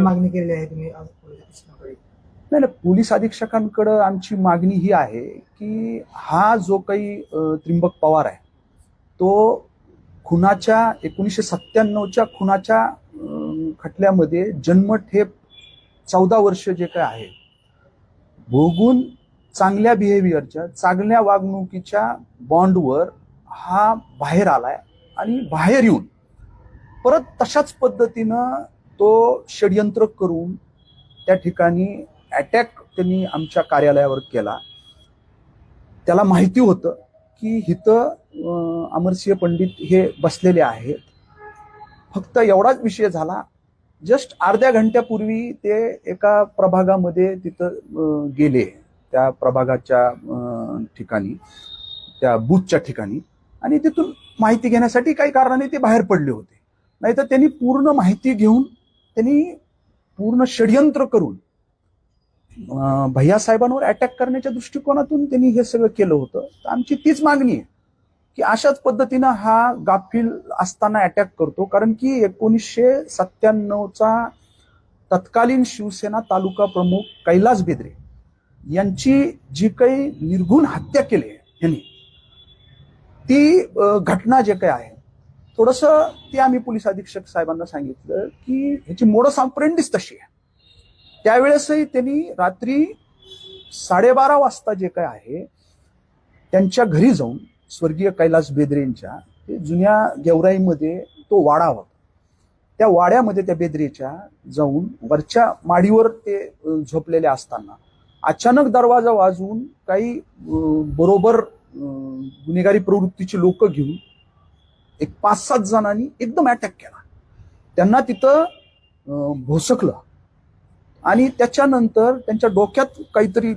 मागणी केलेली आहे तुम्ही आज पोलीस अधीक्षकांकडे? नाही नाही पोलीस अधीक्षकांकडे आमची मागणी ही आहे की हा जो काही अ, त्रिंबक पवार आहे तो खुनाच्या एकोणीसशे सत्त्याण्णवच्या खुनाच्या खटल्यामध्ये जन्मठेप चौदा वर्ष जे काय आहे भोगून चांगल्या बिहेवियरच्या चांगल्या वागणुकीच्या बॉन्डवर हा बाहेर आलाय आणि बाहेर येऊन परत तशाच पद्धतीनं तो षडयंत्र करून त्या ठिकाणी अटॅक त्यांनी आमच्या कार्यालयावर केला. त्याला माहिती होतं की इथं अमरसिंह पंडित हे बसलेले आहेत. फक्त एवढाच विषय झाला जस्ट अर्ध्या घंट्यापूर्वी ते एका प्रभागामध्ये तिथं गेले त्या प्रभागाच्या ठिकाणी त्या बूथच्या ठिकाणी. आणि तिथून माहिती घेण्यासाठी काही कारणाने ते बाहेर पडले होते. नाहीतर त्यांनी पूर्ण माहिती घेऊन त्यांनी पूर्ण षडयंत्र करून भैया साहेबांवर अटॅक करण्याच्या दृष्टिकोनातून त्यांनी हे सगळं केलं होतं. तर आमची तीच मागणी आहे की अशाच पद्धतीनं हा गाफील असताना अटॅक करतो. कारण की एकोणीसशे सत्त्याण्णवचा तत्कालीन शिवसेना तालुका प्रमुख कैलास बेदरे यांची जी काही निर्गुण हत्या केली आहे यांनी ती घटना जे काही आहे थोडस ते आम्ही पोलीस अधीक्षक साहेबांना सांगितलं की ह्याची मोडस ऑपरेंडीच तशी आहे. त्यावेळेसही त्यांनी रात्री साडेबारा वाजता जे काय आहे त्यांच्या घरी जाऊन स्वर्गीय कैलास बेदरेंच्या ते जुन्या गेवराईमध्ये तो वाडा होता. त्या वाड्यामध्ये त्या बेदरेच्या जाऊन वरच्या माडीवर ते झोपलेले असताना अचानक दरवाजा वाजवून काही बरोबर गुन्हेगारी प्रवृत्तीची लोक घेऊन एक पाच सात जणांनी एकदम अटॅक केला. त्यांना तिथं भोसकलं आणि त्याच्यानंतर त्यांच्या डोक्यात काहीतरी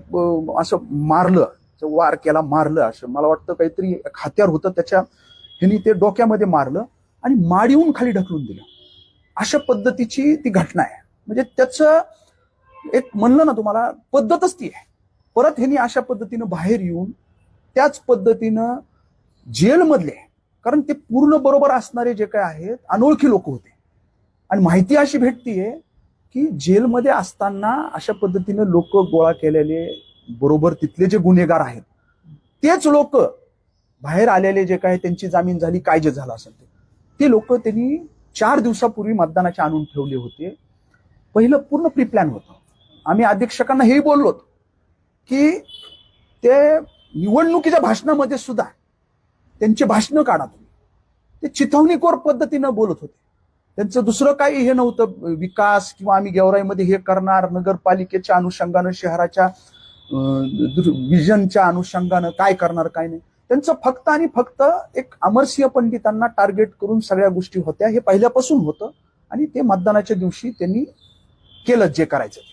असं मारलं वार केला मारलं असं. मला वाटतं काहीतरी एक हत्यार होतं त्याच्या ह्यानी ते डोक्यामध्ये मारलं आणि माडीहून खाली ढकलून दिलं. अशा पद्धतीची ती घटना आहे. म्हणजे त्याचं एक म्हणलं ना तुम्हाला पद्धतच ती आहे. परत ह्यांनी अशा पद्धतीनं बाहेर येऊन त्याच पद्धतीनं जेलमधले कारण ते पूर्ण बरोबर असणारे जे काय आहेत अनोळखी लोक होते. आणि माहिती अशी भेटतीये की जेलमध्ये असताना अशा पद्धतीनं लोक गोळा केलेले बरोबर तिथले जे गुन्हेगार आहेत तेच लोक बाहेर आलेले जे काय त्यांची जामीन झाली काय जे झालं असेल ते ते लोक त्यांनी चार दिवसापूर्वी मतदानाचे आणून ठेवले होते. पहिलं पूर्ण प्री प्लॅन होतं. आम्ही अधीक्षकांना हेही बोललो होतो की ते निवडणुकीच्या भाषणामध्ये सुद्धा त्यांची भाषणं काढा तुम्ही. ते चिथवणीकोर पद्धतीनं बोलत होते. त्यांचं दुसरं काही हे नव्हतं. विकास किंवा आम्ही गेवराईमध्ये हे करणार नगरपालिकेच्या अनुषंगानं शहराच्या विजनच्या अनुषंगानं काय करणार काय नाही. त्यांचं फक्त आणि फक्त एक अमरसिंह पंडितांना टार्गेट करून सगळ्या गोष्टी होत्या. हे पहिल्यापासून होतं आणि ते मतदानाच्या दिवशी त्यांनी केलं जे करायचं ते.